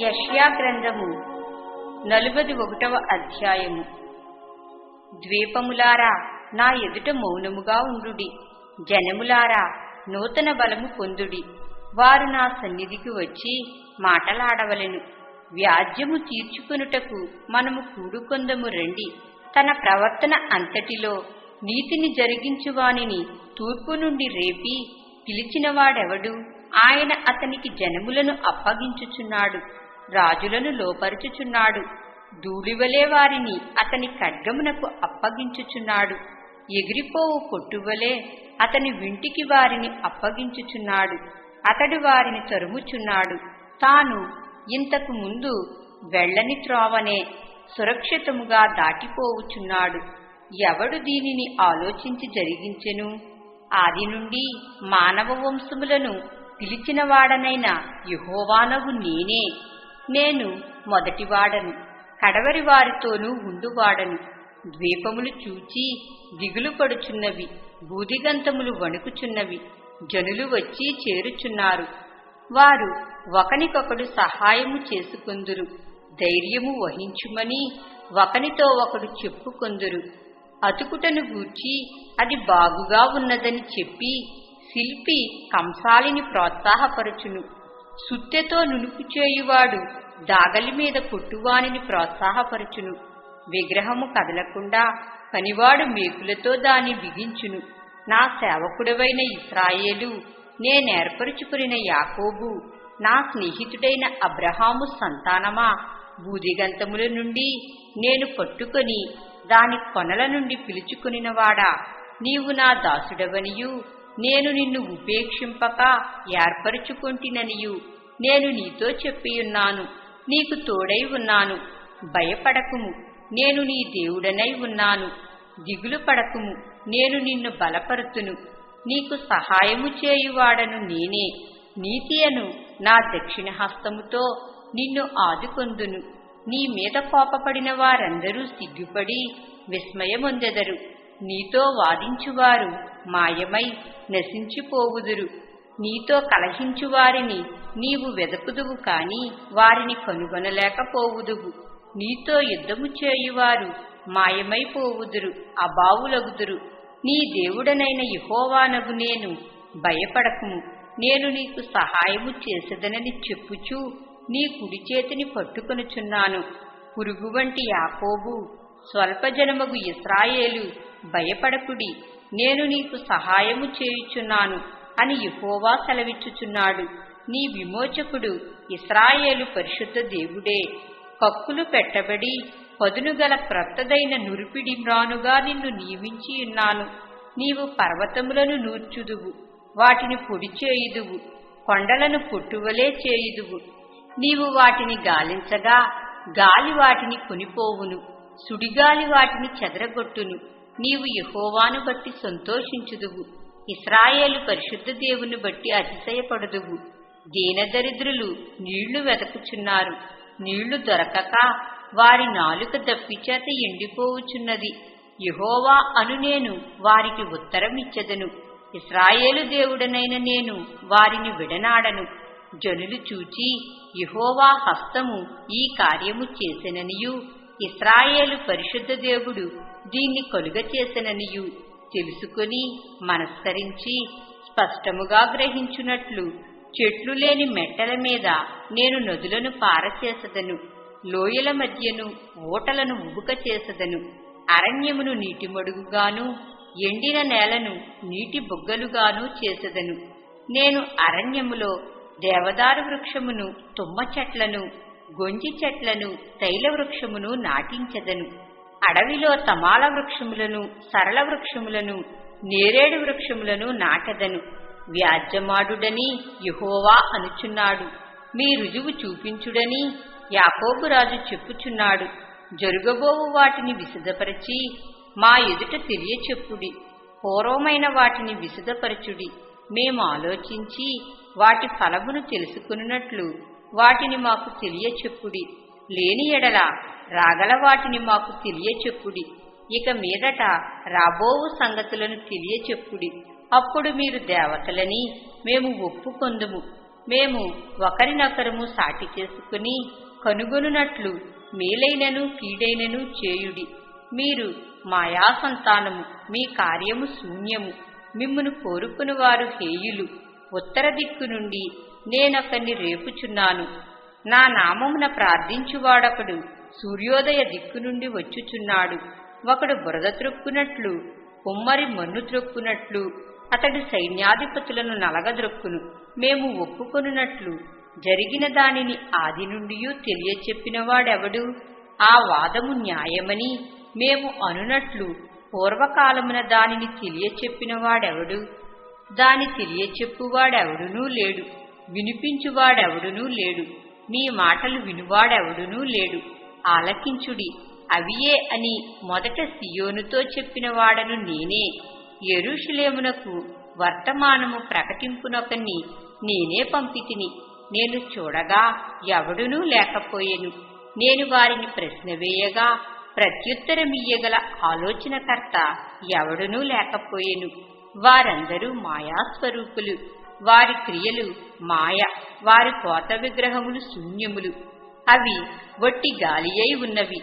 యష్యా గ్రంథము నలుబది ఒకటవ అధ్యాయము. ద్వీపములారా నా ఎదుట మౌనముగా ఉండుడి. జనములారా నూతన బలము పొందుడి. వారు నా సన్నిధికి వచ్చి మాటలాడవలెను. వ్యాజ్యము తీర్చుకొనుటకు మనము కూడుకొందము రండి. తన ప్రవర్తన అంతటిలో నీతిని జరిగించువానిని తూర్పు నుండి రేపి పిలిచినవాడెవడు? ఆయన అతనికి జనములను అప్పగించుచున్నాడు రాజులను లోపరుచుచున్నాడు ధూళివలే వారిని అతని ఖడ్గమునకు అప్పగించుచున్నాడు ఎగిరిపోవు పొట్టువలే అతని వింటికి వారిని అప్పగించుచున్నాడు అతడు వారిని తరుముచున్నాడు తాను ఇంతకు ముందు వెళ్ళని త్రోవనే సురక్షితముగా దాటిపోవుచున్నాడు ఎవడు దీనిని ఆలోచించి జరిగించెను? ఆది నుండి మానవ వంశములను పిలిచినవాడనైన యుహోవానవు నేనే. నేను మొదటివాడను కడవరి వారితోనూ ఉండువాడను. ద్వీపములు చూచి దిగులు పడుచున్నవి బూదిగంతములు వణుకుచున్నవి జనులు వచ్చి చేరుచున్నారు. వారు ఒకనికొకడు సహాయము చేసుకొందురు ధైర్యము వహించుమని ఒకనితో ఒకడు చెప్పుకొందురు. అతుకుటను గూర్చి అది బాగుగా ఉన్నదని చెప్పి శిల్పి కంసాలిని ప్రోత్సాహపరచును. సుత్తెతో నునుపు చేయువాడు దాగలి మీద కొట్టువానిని ప్రోత్సాహపరచును. విగ్రహము కదలకుండా పనివాడు మేకులతో దాన్ని బిగించును. నా సేవకుడవైన ఇస్రాయేలు నేనేర్పరుచుకునిన యాకోబు నా స్నేహితుడైన అబ్రహాము సంతానమా? బూదిగంతముల నుండి నేను పట్టుకొని దాని కొనల నుండి పిలుచుకునినవాడా? నీవు నా దాసుడవనియు నేను నిన్ను ఉపేక్షింపక ఏర్పరుచుకొంటిననియు. నేను నీతో చెప్పియున్నాను. నీకు తోడై ఉన్నాను. భయపడకుము. నేను నీ దేవుడనై ఉన్నాను. దిగులు పడకుము. నేను నిన్ను బలపరుతును. నీకు సహాయము చేయువాడను నేనే. నీతియను నా దక్షిణ హస్తముతో నిన్ను ఆదుకొందును. నీ మీద కోపపడిన వారందరూ సిగ్గుపడి విస్మయమొందెదరు. నీతో వాదించువారు మాయమై నశించిపోవుదురు. నీతో కలహించువారిని నీవు వెదపుదువు కాని వారిని కనుగొనలేకపోవుదువు. నీతో యుద్ధము చేయువారు మాయమైపోవుదురు అబావులగుదురు. నీ దేవుడనైన యహోవానగు నేను భయపడకుము. నేను నీకు సహాయము చేసేదనని చెప్పుచూ నీ కుడి చేతిని పట్టుకొనుచున్నాను. పురుగు వంటి యాకోబు స్వల్పజనమగు ఇస్రాయేలు భయపడకుడి నేను నీకు సహాయము చేయుచున్నాను అని యహోవా సెలవిచ్చుచున్నాడు. నీ విమోచకుడు ఇస్రాయేలు పరిశుద్ధ దేవుడే. కక్కులు పెట్టబడి పదునుగల క్రొత్తదైన నురిపిడి మ్రానుగా నిన్ను నియమించి ఉన్నాను. నీవు పర్వతములను నూర్చుదువు వాటిని పొడి చేయుదువు కొండలను పొట్టువలే చేయుదువు. నీవు వాటిని గాలించగా గాలి వాటిని కొనిపోవును సుడిగాలి వాటిని చెదరగొట్టును. నీవు యహోవాను బట్టి సంతోషించుదువు. ఇస్రాయేలు పరిశుద్ధ దేవుని బట్టి అతిశయపడుదువు. దీనదరిద్రులు నీళ్ళు వెతకుచున్నారు నీళ్ళు దొరకక వారి నాలుక దప్పిచేత ఎండిపోవుచున్నది. యహోవా అను నేను వారికి ఉత్తరమిచ్చెదను. ఇస్రాయేలు దేవుడనైన నేను వారిని విడనాడను. జనులు చూచి యహోవా హస్తము ఈ కార్యము చేసిననియు. ఇస్రాయేలు పరిశుద్ధ దేవుడు దీన్ని కలుగ చేసెననియు తెలుసుకొని మనస్కరించి స్పష్టముగా గ్రహించున్నట్లు చెట్లు లేని మెట్టల మీద నేను నదులను పారచేసదను లోయల మధ్యను ఓటలను ఉబుక చేసదను అరణ్యమును నీటి మడుగుగాను ఎండిన నేలను నీటి బుగ్గలుగాను చేసదను. నేను అరణ్యములో దేవదారు వృక్షమును తుమ్మ చెట్లను గొంజి చెట్లను తైల వృక్షమును అడవిలో తమాల వృక్షములను సరళ వృక్షములను నేరేడు వృక్షములను నాటదను. వ్యాజ్యమాడుడని యహోవా అనుచున్నాడు. మీ రుజువు చూపించుడని యాకోబురాజు చెప్పుచున్నాడు. జరుగబోవు వాటిని విశదపరచి మా ఎదుట తెలియచెప్పుడి. పూర్వమైన వాటిని విశదపరచుడి. మేము ఆలోచించి వాటి ఫలమును తెలుసుకున్నట్లు వాటిని మాకు తెలియచెప్పుడి. లేని ఎడల రాగల వాటిని మాకు తెలియచెప్పుడి. ఇక మీదట రాబోవు సంగతులను తెలియచెప్పుడి. అప్పుడు మీరు దేవతలని మేము ఒప్పుకొందుము. మేము ఒకరినొకరము సాటి చేసుకుని కనుగొనున్నట్లు మేలైనను కీడైనను చేయుడి. మీరు మాయా సంతానము మీ కార్యము శూన్యము. మిమ్మును కోరుకుని వారు హేయులు. ఉత్తర దిక్కు నుండి నేనొకరిని రేపుచున్నాను. నా నామమున ప్రార్థించువాడొకడు సూర్యోదయ దిక్కు నుండి వచ్చుచున్నాడు. ఒకడు బురద త్రొక్కునట్లు కుమ్మరి మన్ను త్రొక్కునట్లు అతడు సైన్యాధిపతులను నలగద్రొక్కును మేము ఒప్పుకొనున్నట్లు జరిగిన దానిని ఆది నుండి తెలియచెప్పినవాడెవడు? ఆ వాదము న్యాయమని మేము అనునట్లు పూర్వకాలమున దానిని తెలియచెప్పినవాడెవడు? దాని తెలియచెప్పువాడెవడునూ లేడు. వినిపించువాడెవడునూ లేడు. మీ మాటలు వినువాడెవడునూ లేడు. ఆలకించుడి. అవియే అని మొదట సియోనుతో చెప్పినవాడను నేనే. ఎరుషులేమునకు వర్తమానము ప్రకటింపునొకన్ని నేనే పంపితిని. నేను చూడగా ఎవడునూ లేకపోయెను. నేను వారిని ప్రశ్న వేయగా ప్రత్యుత్తరమియ్యగల ఆలోచనకర్త ఎవడునూ లేకపోయెను. వారందరూ మాయాస్వరూపులు. వారి క్రియలు మాయ వారి కోత విగ్రహములు శూన్యములు. అవి వట్టి గాలి అయి ఉన్నవి.